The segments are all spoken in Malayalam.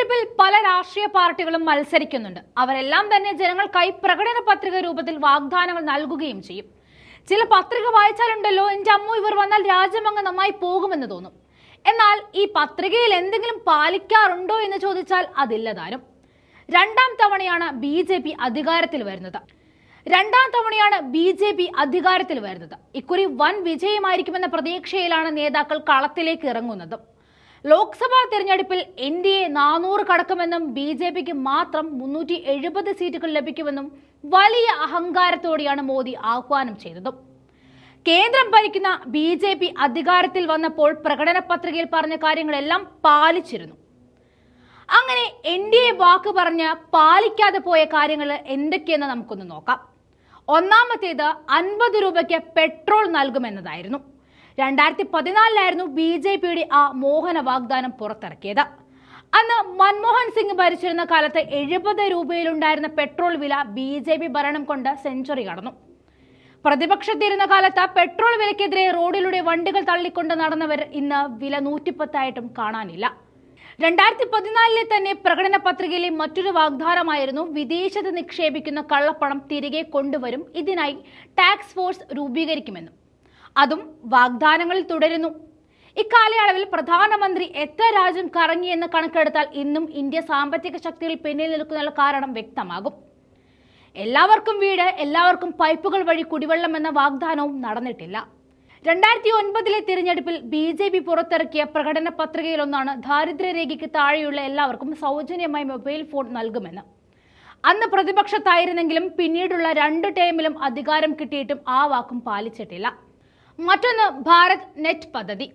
തിരഞ്ഞെടുപ്പിൽ പല രാഷ്ട്രീയ പാർട്ടികളും മത്സരിക്കുന്നുണ്ട്. അവരെല്ലാം തന്നെ ജനങ്ങൾക്കായി പ്രകടന പത്രിക രൂപത്തിൽ വാഗ്ദാനങ്ങൾ നൽകുകയും ചെയ്യും. ചില പത്രിക വായിച്ചാലുണ്ടല്ലോ എന്റെ അമ്മ ഇവർ വന്നാൽ രാജ്യം അങ്ങ് നന്നായി പോകുമെന്ന് തോന്നും. എന്നാൽ ഈ പത്രികയിൽ എന്തെങ്കിലും പാലിക്കാറുണ്ടോ എന്ന് ചോദിച്ചാൽ അതില്ലതാരും രണ്ടാം തവണയാണ് ബി ജെ പി അധികാരത്തിൽ വരുന്നത്. രണ്ടാം തവണയാണ് ബി ജെ പി അധികാരത്തിൽ വരുന്നത്. ഇക്കുറി വൻ വിജയമായിരിക്കുമെന്ന പ്രതീക്ഷയിലാണ് നേതാക്കൾ കളത്തിലേക്ക് ഇറങ്ങുന്നത്. ലോക്സഭാ തെരഞ്ഞെടുപ്പിൽ എൻ ഡി എ നാനൂറ് കടക്കുമെന്നും ബി ജെ പിക്ക് മാത്രം മുന്നൂറ്റി എഴുപത് സീറ്റുകൾ ലഭിക്കുമെന്നും വലിയ അഹങ്കാരത്തോടെയാണ് മോദി ആഹ്വാനം ചെയ്തത്. കേന്ദ്രം ഭരിക്കുന്ന ബി ജെ പി അധികാരത്തിൽ വന്നപ്പോൾ പ്രകടന പത്രികയിൽ പറഞ്ഞ കാര്യങ്ങളെല്ലാം പാലിച്ചിരുന്നു. അങ്ങനെ എൻ ഡി എ വാക്ക് പറഞ്ഞ് പാലിക്കാതെ പോയ കാര്യങ്ങൾ എന്തൊക്കെയെന്ന് നമുക്കൊന്ന് നോക്കാം. ഒന്നാമത്തേത് അൻപത് രൂപയ്ക്ക് പെട്രോൾ നൽകുമെന്നതായിരുന്നു. രണ്ടായിരത്തി പതിനാലിലായിരുന്നു ബി ജെ പിയുടെ ആ മോഹന വാഗ്ദാനം പുറത്തിറക്കിയത്. അന്ന് മൻമോഹൻ സിംഗ് ഭരിച്ചിരുന്ന കാലത്ത് എഴുപത് രൂപയിലുണ്ടായിരുന്ന പെട്രോൾ വില ബി ജെ പി ഭരണം കൊണ്ട് സെഞ്ചുറി കടന്നു. പ്രതിപക്ഷത്തിരുന്ന കാലത്ത് പെട്രോൾ വിലക്കെതിരെ റോഡിലൂടെ വണ്ടികൾ തള്ളിക്കൊണ്ട് നടന്നവർ ഇന്ന് വില നൂറ്റിപ്പത്തായിട്ടും കാണാനില്ല. രണ്ടായിരത്തി പതിനാലിലെ തന്നെ പ്രകടന പത്രികയിലെ മറ്റൊരു വാഗ്ദാനമായിരുന്നു വിദേശത്ത് നിക്ഷേപിക്കുന്ന കള്ളപ്പണം തിരികെ കൊണ്ടുവരും. ഇതിനായി ടാക്സ് ഫോഴ്സ് രൂപീകരിക്കുമെന്നും. അതും വാഗ്ദാനങ്ങളിൽ തുടരുന്നു. ഇക്കാലയളവിൽ പ്രധാനമന്ത്രി എത്ര രാജ്യം കറങ്ങിയെന്ന് കണക്കെടുത്താൽ ഇന്നും ഇന്ത്യ സാമ്പത്തിക ശക്തിയിൽ പിന്നിൽ നിൽക്കുന്ന കാരണം വ്യക്തമാകും. എല്ലാവർക്കും വീട് എല്ലാവർക്കും പൈപ്പുകൾ വഴി കുടിവെള്ളം എന്ന വാഗ്ദാനവും നടന്നിട്ടില്ല. രണ്ടായിരത്തി ഒൻപതിലെ തിരഞ്ഞെടുപ്പിൽ ബി ജെ പി പുറത്തിറക്കിയ പ്രകടന പത്രികയിലൊന്നാണ് ദാരിദ്ര്യരേഖയ്ക്ക് താഴെയുള്ള എല്ലാവർക്കും സൗജന്യമായി മൊബൈൽ ഫോൺ നൽകുമെന്ന്. അന്ന് പ്രതിപക്ഷത്തായിരുന്നെങ്കിലും പിന്നീടുള്ള രണ്ട് ടേമിലും അധികാരം കിട്ടിയിട്ടും ആ വാക്കും പാലിച്ചിട്ടില്ല. മറ്റൊന്ന് ഭാരത് നെറ്റ് പദ്ധതി.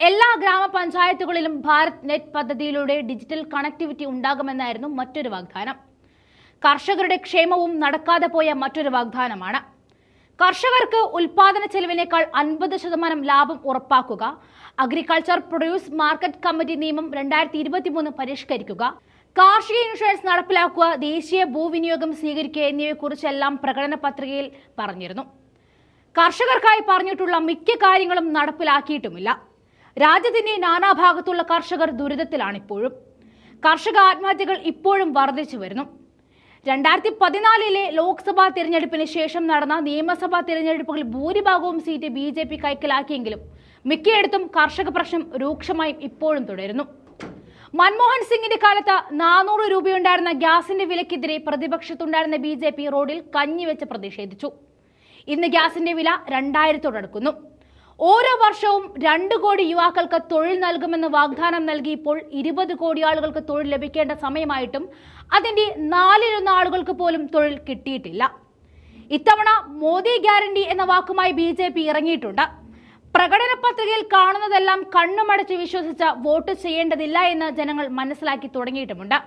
എല്ലാ ഗ്രാമപഞ്ചായത്തുകളിലും ഭാരത് നെറ്റ് പദ്ധതിയിലൂടെ ഡിജിറ്റൽ കണക്ടിവിറ്റി ഉണ്ടാകുമെന്നായിരുന്നു മറ്റൊരു വാഗ്ദാനം. കർഷകരുടെ ക്ഷേമവും നടക്കാതെ പോയ മറ്റൊരു വാഗ്ദാനമാണ്. കർഷകർക്ക് ഉൽപാദന ചെലവിനേക്കാൾ അൻപത് ശതമാനം ലാഭം ഉറപ്പാക്കുക അഗ്രികൾച്ചർ പ്രൊഡ്യൂസ് മാർക്കറ്റ് കമ്മിറ്റി നിയമം രണ്ടായിരത്തി ഇരുപത്തിമൂന്ന് പരിഷ്കരിക്കുക കാർഷിക ഇൻഷുറൻസ് നടപ്പിലാക്കുക ദേശീയ ഭൂവിനിയോഗം സ്വീകരിക്കുക എന്നിവയെക്കുറിച്ചെല്ലാം പ്രകടന പത്രികയിൽ പറഞ്ഞിരുന്നു. കർഷകർക്കായി പറഞ്ഞിട്ടുള്ള മിക്ക കാര്യങ്ങളും നടപ്പിലാക്കിയിട്ടുമില്ല. രാജ്യത്തിന്റെ നാനാഭാഗത്തുള്ള കർഷകർ ദുരിതത്തിലാണിപ്പോഴും. കർഷക ആത്മഹത്യകൾ ഇപ്പോഴും വർദ്ധിച്ചു വരുന്നു. രണ്ടായിരത്തി പതിനാലിലെ ലോക്സഭാ തിരഞ്ഞെടുപ്പിന് ശേഷം നടന്ന നിയമസഭാ തിരഞ്ഞെടുപ്പുകളിൽ ഭൂരിഭാഗവും സീറ്റ് ബി ജെ പി കൈക്കലാക്കിയെങ്കിലും മിക്കയിടത്തും കർഷക പ്രശ്നം രൂക്ഷമായി ഇപ്പോഴും തുടരുന്നു. മൻമോഹൻ സിംഗിന്റെ കാലത്ത് നാനൂറ് രൂപയുണ്ടായിരുന്ന ഗ്യാസിന്റെ വിലക്കെതിരെ പ്രതിപക്ഷത്തുണ്ടായിരുന്ന ബി റോഡിൽ കഞ്ഞിവെച്ച് പ്രതിഷേധിച്ചു. ഇന്ന് ഗ്യാസിന്റെ വില രണ്ടായിരത്തോടടുക്കുന്നു ഓരോ വർഷവും രണ്ട് കോടി യുവാക്കൾക്ക് തൊഴിൽ നൽകുമെന്ന് വാഗ്ദാനം നൽകിയപ്പോൾ ഇരുപത് കോടി ആളുകൾക്ക് തൊഴിൽ ലഭിക്കേണ്ട സമയമായിട്ടും അതിന്റെ നാലിലൊന്ന് ആളുകൾക്ക് പോലും തൊഴിൽ കിട്ടിയിട്ടില്ല. ഇത്തവണ മോദി ഗ്യാരണ്ടി എന്ന വാക്കുമായി ബി ജെ പി ഇറങ്ങിയിട്ടുണ്ട്. പ്രകടന പത്രികയിൽ കാണുന്നതെല്ലാം കണ്ണുമടച്ച് വിശ്വസിച്ച് വോട്ട് ചെയ്യേണ്ടതില്ല എന്ന് ജനങ്ങൾ മനസ്സിലാക്കി തുടങ്ങിയിട്ടുമുണ്ട്.